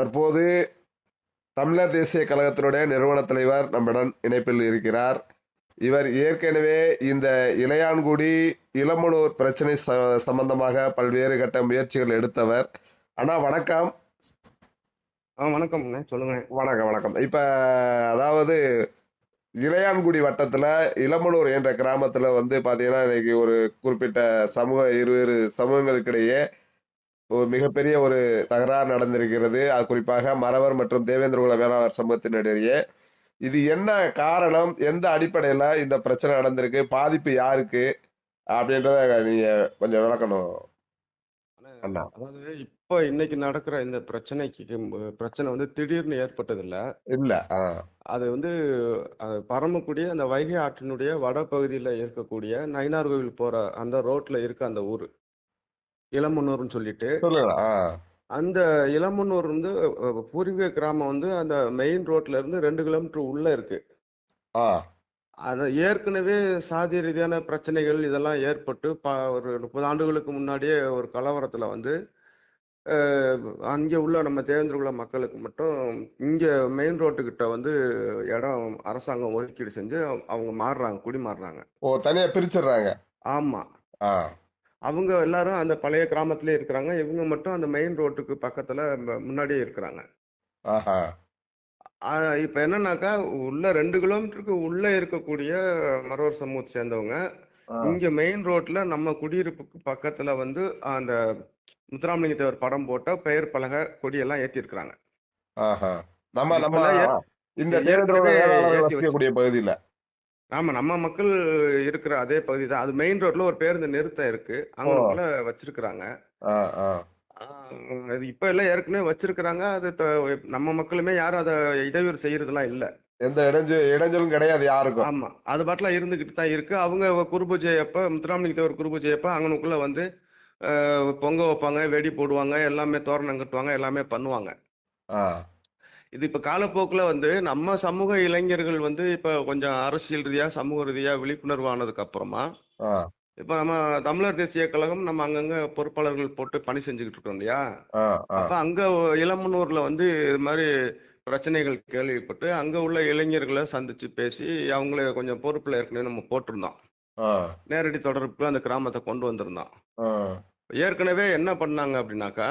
தற்போது தமிழர் தேசிய கழகத்தினுடைய நிறுவன தலைவர் நம்முடன் இணைப்பில் இருக்கிறார். இவர் ஏற்கனவே இந்த இளையான்குடி இளமனூர் பிரச்சனை ச- சம்பந்தமாக பல்வேறு கட்ட முயற்சிகள் எடுத்தவர். அண்ணா வணக்கம். ஆ வணக்கம்ண்ணே சொல்லுங்க. வணக்கம் வணக்கம். இப்ப அதாவது இளையான்குடி வட்டத்துல இளமனூர் என்ற கிராமத்துல வந்து பாத்தீங்கன்னா இன்னைக்கு ஒரு குறிப்பிட்ட சமூக இருவேறு சமூகங்களுக்கிடையே மிகப்பெரிய ஒரு தகராறு நடந்திருக்கிறது. அது குறிப்பாக மறவர் மற்றும் தேவேந்திரகுல வேளாளர் சமூகத்தினிடையே இது என்ன காரணம்? எந்த அடிப்படையில இந்த பிரச்சனை நடந்திருக்கு? பாதிப்பு யாருக்கு? அப்படின்றத நீங்க கொஞ்சம் விளக்கணும். அதாவது இப்போ இன்னைக்கு நடக்கிற இந்த பிரச்சனைக்கு பிரச்சனை வந்து திடீர்னு ஏற்பட்டது இல்ல இல்ல அது வந்து அது பரமக்குடி அந்த வைகை ஆற்றினுடைய வடபகுதியில இருக்கக்கூடிய நயினார் கோவில் போற அந்த ரோட்ல இருக்க அந்த ஊர். இளமனூர்னு சொல்லிட்டு. அந்த இளமனூர் வந்து பூர்வீக கிராமம் வந்து அந்த மெயின் ரோட்ல இருந்து ரெண்டு கிலோமீட்டர் உள்ள இருக்கு. அது ஏற்கனவே சாதி ரீதியான பிரச்சனைகள் இதெல்லாம் ஏற்பட்டு ப ஒரு முப்பது ஆண்டுகளுக்கு முன்னாடியே ஒரு கலவரத்துல வந்து அங்கே உள்ள நம்ம தேவேந்திரகுல மக்களுக்கு மட்டும் இங்க மெயின் ரோட்டுக்கிட்ட வந்து இடம் அரசாங்கம் ஒதுக்கீடு செஞ்சு அவங்க- மாறுறாங்க குடி மாறுறாங்க ஓ தனியா பிரிச்சிடுறாங்க. ஆமா. ஆஹ் அவங்க எல்லாரும் அந்த பழைய கிராமத்திலே இருக்கிறாங்க. இவங்க மட்டும் அந்த மெயின் ரோட்டுக்கு பக்கத்துல முன்னாடியே இருக்கிறாங்க. ஆஹா. இப்ப என்னன்னாக்கா உள்ள ரெண்டு கிலோமீட்டருக்கு உள்ள இருக்கக்கூடிய மறவர் சமூகத்தை சேர்ந்தவங்க. இங்க மெயின் ரோட்ல நம்ம குடியிருப்புக்கு பக்கத்துல வந்து அந்த முத்துராமலிங்க தேவர் படம் போட்ட பெயர் பலகை கொடியெல்லாம் ஏத்தி இருக்கிறாங்க ஆஹா. நம்ம நம்ம இந்த பகுதியில. ஆமா நம்ம மக்கள் இருக்கிற அதே பகுதி தான் அது மெயின் ரோட்ல ஒரு பேருந்து நிறுத்தம் இருக்கு. அங்கனுக்குள்ள வச்சிருக்கிறாங்க. அது இப்ப எல்லாம் ஏற்கனவே வச்சிருக்கிறாங்க. அது த- நம்ம மக்களுமே யாரும் அதை இடையூறு செய்யறதெல்லாம் இல்ல. எந்த இடைஞ்சு இடைஞ்சலும் கிடையாது யாருக்கும். ஆமா அது பாட்டுல இருந்துகிட்டு தான் இருக்கு. அவங்க குருபூஜை அப்ப முத்துராமலிங்க தேவர் குருபூஜை அப்ப அங்கனுக்குள்ள வந்து ஆஹ் பொங்க வைப்பாங்க வெடி போடுவாங்க எல்லாமே தோரணம் கட்டுவாங்க எல்லாமே பண்ணுவாங்க. ஆ. இது இப்ப காலப்போக்குல வந்து நம்ம சமூக இளைஞர்கள் வந்து இப்ப கொஞ்சம் அரசியல் ரீதியா சமூக ரீதியா விழிப்புணர்வு ஆனதுக்கு அப்புறமா இப்ப நம்ம தமிழர் தேசிய கழகம் நம்ம அங்கங்க பொறுப்பாளர்கள் போட்டு பணி செஞ்சுக்கிட்டு இருக்கோம் இல்லையா? அப்ப அங்க இளமனூர்ல வந்து இது மாதிரி பிரச்சனைகள் கேள்விப்பட்டு அங்க உள்ள இளைஞர்களை சந்திச்சு பேசி அவங்கள கொஞ்சம் பொறுப்புல ஏற்கனவே நம்ம போட்டிருந்தோம். நேரடி தொடர்புக்கு அந்த கிராமத்தை கொண்டு வந்திருந்தோம். ஏற்கனவே என்ன பண்ணாங்க அப்படின்னாக்கா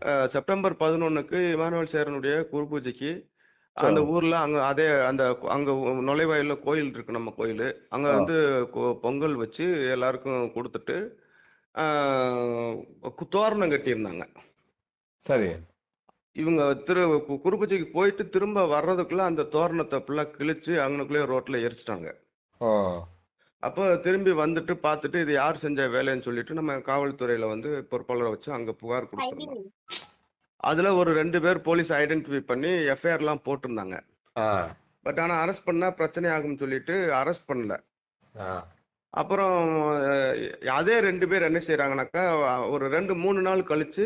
அஹ், செப்டம்பர் பதினொன்னுக்கு இமானுவேல் சேரனுடைய குருபூஜைக்கு அந்த ஊர்ல அங்க அதே அந்த அங்க நுழைவாயில்ல கோயில் இருக்கு நம்ம கோயில். அங்க. வந்து கொ- பொங்கல் வச்சு எல்லாருக்கும் கொடுத்துட்டு ஆஹ், கு- தோரணம் கட்டியிருந்தாங்க. சரி. இவங்க திரு கு- குருபூஜைக்கு போயிட்டு திரும்ப வர்றதுக்குள்ள அந்த தோரணத்தை ஃபுல்லா கிழிச்சு அங்கனுக்குள்ளே ரோட்ல எரிச்சிட்டாங்க. அப்போ திரும்பி வந்துட்டு பார்த்துட்டு இது யார் செஞ்ச வேலைன்னு சொல்லிட்டு நம்ம காவல்துறையில வந்து பொறுப்பாளரை வச்சு அங்க புகார் கொடுத்துருந்தோம் அதுல ஒரு ரெண்டு பேர் போலீஸ் ஐடென்டிஃபை பண்ணி எஃப்ஐஆர் எல்லாம் போட்டிருந்தாங்க. பட் ஆனா அரெஸ்ட் பண்ணா பிரச்சனை ஆகும்னு சொல்லிட்டு அரெஸ்ட் பண்ணல. அப்புறம் அதே ரெண்டு பேர் என்ன செய்யறாங்கனாக்கா ஒரு ரெண்டு மூணு நாள் கழிச்சு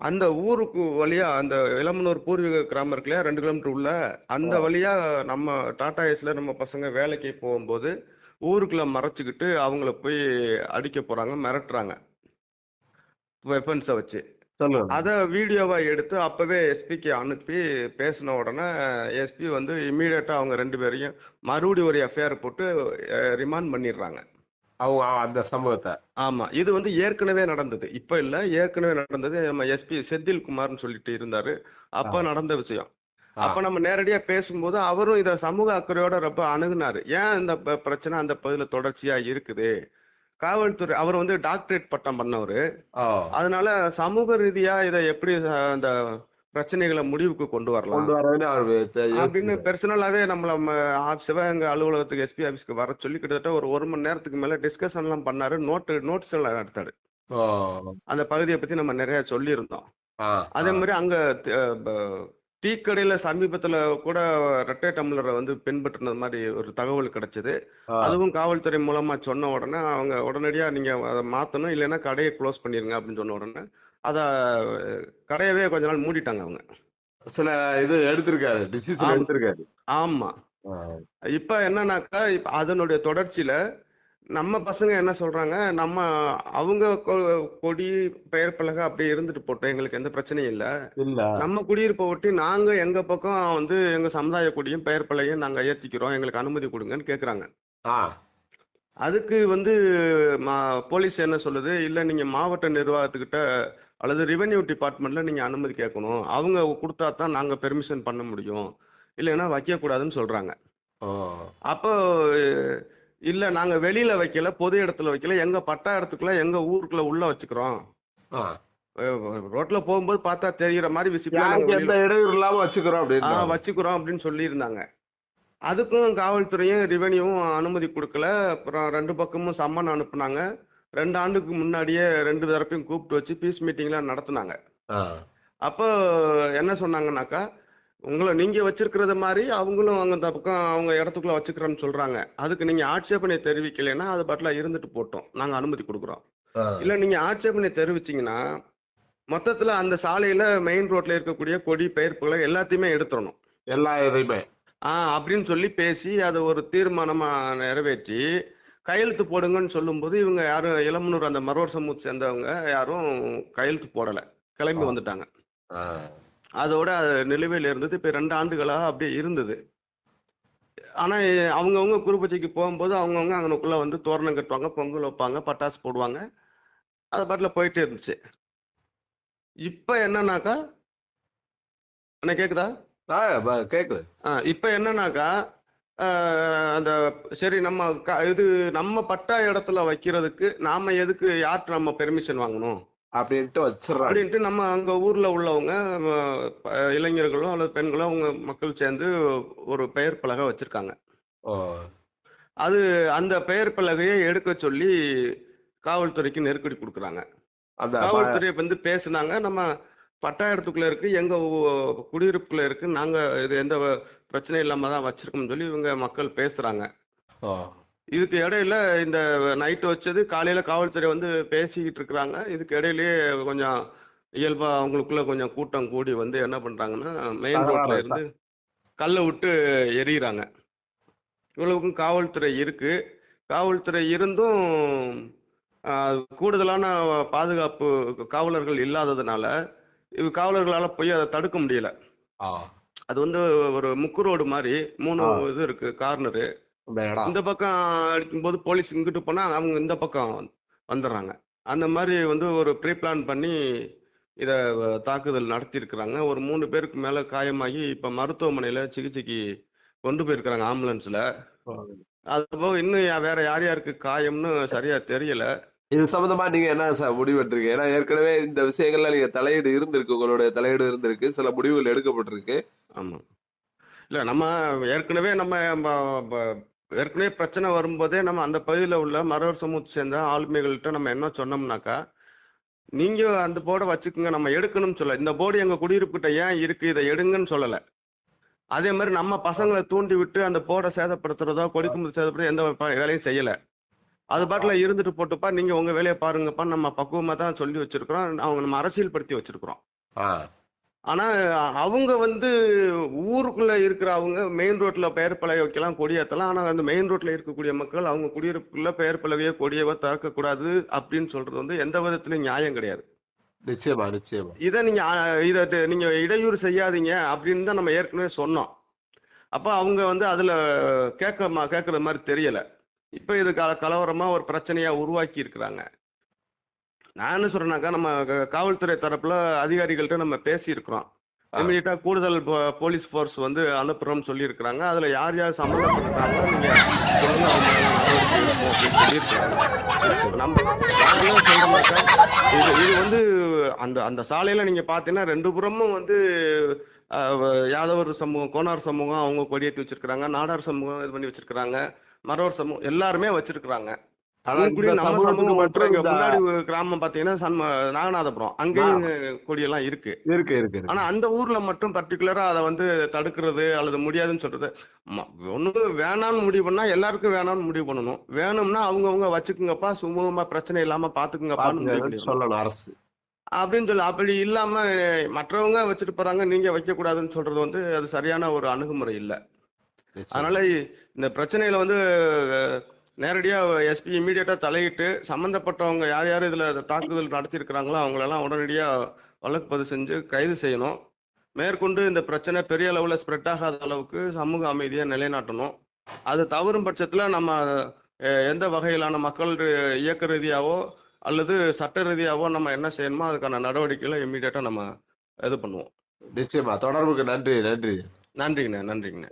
அந்த ஊருக்கு வழியா அந்த இளமனூர் பூர்வீக கிராமம் இருக்கு இல்லையா ரெண்டு கிலோமீட்டர் உள்ள அந்த. வழியா நம்ம டாடா ஏஸ்ல நம்ம பசங்க வேலைக்கு போகும்போது ஊருக்குள்ள மறைச்சுக்கிட்டு அவங்கள போய் அடிக்க போறாங்க மிரட்டுறாங்க. வெப்பன்ஸை வச்சு. அத வீடியோவா எடுத்து அப்பவே எஸ்பிக்கு அனுப்பி பேசின உடனே எஸ்பி வந்து இம்மீடியட்டா அவங்க ரெண்டு பேரையும் மறுபடியும் ஒரு எஃப்ஐஆர் போட்டு ரிமாண்ட் பண்ணிடுறாங்க. அவங்க அந்த சம்பவத்தை. ஆமா. இது வந்து ஏற்கனவே நடந்தது. இப்ப இல்ல. ஏற்கனவே நடந்தது. நம்ம எஸ்பி செந்தில் குமார்னு சொல்லிட்டு இருந்தாரு. அப்ப நடந்த விஷயம். அப்ப நம்ம நேரடியா பேசும்போது அவரும் இத சமூக அக்கறையோட ரொம்ப அணுகுனாரு. ஏன் இந்த பிரச்சனை அந்த பகுதியில தொடர்ச்சியா இருக்குது? காவல்துறை அவர் வந்து டாக்டரேட் பட்டம் பண்ணவரு. அதனால சமூக ரீதியா இதை எப்படி அந்த பிரச்சனைகளை முடிவுக்கு கொண்டு வரலாம்? அப்படின்னு. பெர்சனலாவே நம்மள சிவகங்கை அலுவலகத்துக்கு எஸ்பி ஆபீஸ்க்கு வர சொல்லி கிட்டத்தட்ட ஒரு ஒரு மணி நேரத்துக்கு மேல டிஸ்கஷன் எல்லாம் பண்ணாரு. நோட்டு நோட்ஸ் எல்லாம் எடுத்தாரு. அந்த பகுதியை பத்தி நம்ம நிறைய சொல்லியிருந்தோம். அதே. மாதிரி அங்க டீ கடையில சமீபத்துல கூட ரெட்டை டம்ளரை வந்து பின்பற்றினது மாதிரி ஒரு தகவல் கிடைச்சது. அதுவும் காவல்துறை மூலமா சொன்ன உடனே அவங்க உடனடியா நீங்க அதை மாத்தணும் இல்லைன்னா கடையை க்ளோஸ் பண்ணிருங்க அப்படின்னு சொன்ன உடனே அத கடையவே கொஞ்ச நாள் மூடிட்டாங்க அவங்க சில இது எடுத்திருக்காரு டிசிஷன். எடுத்திருக்காரு ஆமா. இப்ப என்னன்னாக்கா இப்ப அதனுடைய தொடர்ச்சியில நம்ம பசங்க என்ன சொல்றாங்க? நம்ம அவங்க கொடி பெயர் பலகை அப்படியே இருந்துட்டு போட்டோம். எங்களுக்கு எந்த பிரச்சனையும் இல்ல. இல்ல. நம்ம குடியிருப்பை ஒட்டி நாங்க எங்க பக்கம் வந்து எங்க சமுதாய கொடியும் பெயர் பலகையும் நாங்க ஏத்திக்கிறோம். எங்களுக்கு அனுமதி கொடுங்கன்னு கேக்குறாங்க. அதுக்கு வந்து போலீஸ் என்ன சொல்லுது? இல்ல நீங்க மாவட்ட நிர்வாகத்துக்கிட்ட அல்லது ரெவென்யூ டிபார்ட்மெண்ட்ல நீங்க அனுமதி கேட்கணும். அவங்க கொடுத்தா தான் நாங்க பெர்மிஷன் பண்ண முடியும். இல்லைன்னா வைக்க கூடாதுன்னு சொல்றாங்க அப்போ இல்ல நாங்க வெளியில வைக்கல பொது இடத்துல வைக்கல. எங்க பட்டா இடத்துக்குள்ள எங்க ஊருக்குள்ள உள்ள வச்சுக்கிறோம். ரோட்ல போகும்போது பார்த்தா தெரியுற மாதிரி யாருக்கு எந்த இடையூறு இல்லாம வச்சுக்கிறோம் அப்படின்னு வச்சுக்கிறோம் அப்படின்னு சொல்லியிருந்தாங்க. அதுக்கும் காவல்துறையும் ரெவென்யூவும் அனுமதி கொடுக்கல. அப்புறம் ரெண்டு பக்கமும் சம்மன் அனுப்புனாங்க. ரெண்டு ஆண்டுக்கு முன்னாடியே ரெண்டு தரப்பையும் கூப்பிட்டு வச்சு பீஸ் மீட்டிங்லாம் நடத்துனாங்க. ஆ. அப்போ என்ன சொன்னாங்கன்னாக்கா உங்களை நீங்க வச்சிருக்கிறது மாதிரி அவங்களும் அவங்க இந்த பக்கம் அவங்க இடத்துக்குள்ள வச்சுக்கிறோன்னு சொல்றாங்க. அதுக்கு நீங்க ஆட்சேபனை தெரிவிக்கலைன்னா அது பாட்டில இருந்துட்டு போட்டோம். நாங்க அனுமதி கொடுக்குறோம். இல்ல நீங்க ஆட்சேபனை தெரிவிச்சீங்கன்னா மொத்தத்துல அந்த சாலையில மெயின் ரோட்ல இருக்கக்கூடிய கொடி பெயர்ப்புகளை எல்லாத்தையுமே எடுத்துடணும். எல்லா இதையுமே. ஆஹ் அப்படின்னு சொல்லி பேசி அதை ஒரு தீர்மானமா நிறைவேற்றி கையெழுத்து போடுங்கன்னு சொல்லும்போது இவங்க யாரும் இளமனூர் அந்த மரோர் சமூகத்தை சேர்ந்தவங்க யாரும் கையெழுத்து போடல. கிளம்பி. வந்துட்டாங்க. அதோட அது நிலுவையில் இருந்தது. இப்ப ரெண்டு ஆண்டுகளா அப்படியே இருந்தது. ஆனா அவங்கவுங்க குருபட்சிக்கு போகும்போது அவங்கவுங்க அங்கனுக்குள்ள வந்து தோரணம் கட்டுவாங்க பொங்கல் வைப்பாங்க பட்டாசு போடுவாங்க. அது பாட்டுல போயிட்டே இருந்துச்சு. இப்ப என்னன்னாக்கா என்ன கேக்குதா? ஆ, கேக்குது. ஆ, இப்ப என்னன்னாக்கா அந்த சரி நம்ம க- இது நம்ம பட்டா இடத்துல வைக்கிறதுக்கு நாம எதுக்கு யார்கிட்ட நம்ம பெர்மிஷன் வாங்கணும்? அப்படின்ட்டு வச்சிடுறாங்க அப்படின்ட்டு நம்ம அங்க ஊர்ல உள்ளவங்க ஆஹ், ப- இளைஞர்களோ அல்லது பெண்களோ அவங்க மக்கள் சேர்ந்து ஒரு பெயர் பலகை வச்சிருக்காங்க. அது அந்த பெயர் பலகையை எடுக்க சொல்லி காவல்துறைக்கு நெருக்கடி கொடுக்குறாங்க. அந்த ப- காவல்துறை வந்து பேசுனாங்க நம்ம பட்டா இடத்துக்குள்ள இருக்கு எங்க குடியிருப்புக்குள்ள இருக்கு நாங்க இது எந்த பிரச்சனையும் இல்லாம தான் வச்சிருக்கோம்னு சொல்லி இவங்க மக்கள் பேசுறாங்க. இதுக்கு இடையில இந்த நைட்டு வச்சது காலையில காவல்துறை வந்து பேசிக்கிட்டு இருக்கிறாங்க. இதுக்கு இடையிலேயே கொஞ்சம் இயல்பா அவங்களுக்குள்ள கொஞ்சம் கூட்டம் கூடி வந்து என்ன பண்றாங்கன்னா மெயின் ரோட்ல இருந்து கல்லை விட்டு எறிகிறாங்க இவ்வளவுக்கும் காவல்துறை இருக்கு. காவல்துறை இருந்தும் கூடுதலான பாதுகாப்பு காவலர்கள் இல்லாததுனால இது காவலர்களால போய் அதை தடுக்க முடியல. அது வந்து ஒரு முக்கு ரோடு மாதிரி மூணு. இது இருக்கு கார்னரு. இந்த பக்கம் அடிக்கும்போது போலீஸ் இங்கிட்டு போனா அவங்க இந்த பக்கம் வந்துடுறாங்க அந்த மாதிரி வந்து ஒரு ப்ரீ பிளான் பண்ணி இத தாக்குதல் நடத்தியிருக்கிறாங்க. ஒரு மூணு பேருக்கு மேல காயமாகி இப்ப மருத்துவமனையில சிகிச்சைக்கு கொண்டு போயிருக்கிறாங்க ஆம்புலன்ஸ்ல. அது போக இன்னும் வேற யார் யாருக்கு காயம்னு சரியா தெரியல. இது சம்பந்தமா நீங்க என்ன சார் முடிவு எடுத்திருக்கீங்க? ஏன்னா ஏற்கனவே இந்த விஷயங்கள்ல நீங்க தலையீடு இருந்திருக்கு. உங்களுடைய தலையீடு இருந்திருக்கு. சில முடிவுகள் எடுக்கப்பட்டிருக்கு. ஆமா. இல்ல நம்ம ஏற்கனவே நம்ம ஏற்கனவே பிரச்சனை வரும்போதே நம்ம அந்த பகுதியில் உள்ள மறவர் சமூகத்தை சேர்ந்த ஆளுமைகள்கிட்ட நம்ம என்ன சொன்னோம்னாக்கா நீங்க அந்த போர்டை வச்சுக்கோங்க நம்ம எடுக்கணும்னு சொல்ல இந்த போர்டு எங்க குடியிருப்புகிட்ட ஏன் இருக்கு இதை எடுங்கன்னு சொல்லல. அதே மாதிரி நம்ம பசங்களை தூண்டி விட்டு அந்த போர்டை சேதப்படுத்துறதோ கொடிக்கும்பது சேதப்படுத்த எந்த வேலையும் செய்யல. அது பாட்டுல இருந்துட்டு போட்டுப்பா நீங்க உங்க வேலையை பாருங்கப்பா நம்ம பக்குவமா தான் சொல்லி வச்சிருக்கிறோம். அவங்க நம்ம அரசியல் படுத்தி வச்சிருக்கிறோம். ஆனா அவங்க வந்து ஊருக்குள்ள இருக்கிற அவங்க மெயின் ரோட்ல பெயர் பலகை வைக்கலாம் கொடியேத்தலாம் ஆனா அந்த மெயின் ரோட்ல இருக்கக்கூடிய மக்கள் அவங்க குடியிருப்புக்குள்ள பெயர் பலகையோ கொடியவோ திறக்க கூடாது அப்படின்னு சொல்றது வந்து எந்த விதத்திலும் நியாயம் கிடையாது. நிச்சயமா நிச்சயமா. இதை நீங்க இதை நீங்க இடையூறு செய்யாதீங்க அப்படின்னு தான் நம்ம ஏற்கனவே சொன்னோம். அப்ப அவங்க வந்து அதுல கேட்க கேட்கற மாதிரி தெரியல. இப்ப இது கலவரமா ஒரு பிரச்சனையா உருவாக்கி இருக்கிறாங்க. நான் என்ன சொல்றேன்னாக்கா நம்ம காவல்துறை தரப்புல அதிகாரிகள்ட்ட நம்ம பேசி இருக்கிறோம் ஆ. இமீடியட்டா கூடுதல் போலீஸ் ஃபோர்ஸ் வந்து அனுப்புறோம்னு சொல்லியிருக்கிறாங்க. அதுல யார் யார் சம்மந்தப்பட்டிருக்காங்களோ நீங்க சொல்லுங்க அவங்க நம்ம இது இது வந்து அந்த அந்த சாலையில நீங்க பாத்தீங்கன்னா ரெண்டு புறமும் வந்து யாதவர் சமூகம் கோனார் சமூகம் அவங்க கொடியேத்தி வச்சிருக்காங்க நாடார் சமூகம் இது பண்ணி வச்சிருக்காங்க மறவர் சமூகம் எல்லாருமே வச்சிருக்காங்க முன்னாடி கிராமம் பாத்தீங்கன்னா சண்ம நாகநாதபுரம். அங்கேயும் கொடியெல்லாம் இருக்கு. இருக்கு. ஆனா அந்த ஊர்ல மட்டும் பர்டிகுலரா அதை வந்து தடுக்கிறது அல்லது முடியாதுன்னு சொல்றது ஒண்ணு வேணாம்னு முடிவு பண்ணா எல்லாருக்கும் வேணாம்னு முடிவு பண்ணணும். வேணும்னா அவங்கவங்க வச்சுக்குங்கப்பா சுமூகமா பிரச்சனை இல்லாம பாத்துக்குங்கப்பான்னு சொல்லணும் அரசு. அப்படின்னு சொல்லி அப்படி இல்லாம மற்றவங்க வச்சுட்டு போறாங்க நீங்க வைக்க கூடாதுன்னு சொல்றது வந்து அது சரியான ஒரு அணுகுமுறை இல்ல. அதனால இந்த பிரச்சனையில வந்து அஹ், நேரடியா எஸ்பி இமீடியட்டா தலையிட்டு சம்பந்தப்பட்டவங்க யார் யார் இதுல தாக்குதல் நடத்தியிருக்கிறாங்களோ அவங்களெல்லாம் உடனடியா வழக்கு பதிவு செஞ்சு கைது செய்யணும். மேற்கொண்டு இந்த பிரச்சனை பெரிய அளவுல ஸ்ப்ரெட் ஆகாத அளவுக்கு சமூக அமைதியை நிலைநாட்டணும். அது தவறும் பட்சத்துல நம்ம எந்த வகையிலான மக்கள் இயக்க ரீதியாவோ அல்லது சட்ட ரீதியாவோ நம்ம என்ன செய்யணுமோ அதுக்கான நடவடிக்கைகளை இமீடியட்டா நம்ம இது பண்ணுவோம். நிச்சயமா. தொடர்புக்கு நன்றி நன்றி. நன்றிங்கண்ணே நன்றிங்கண்ணே.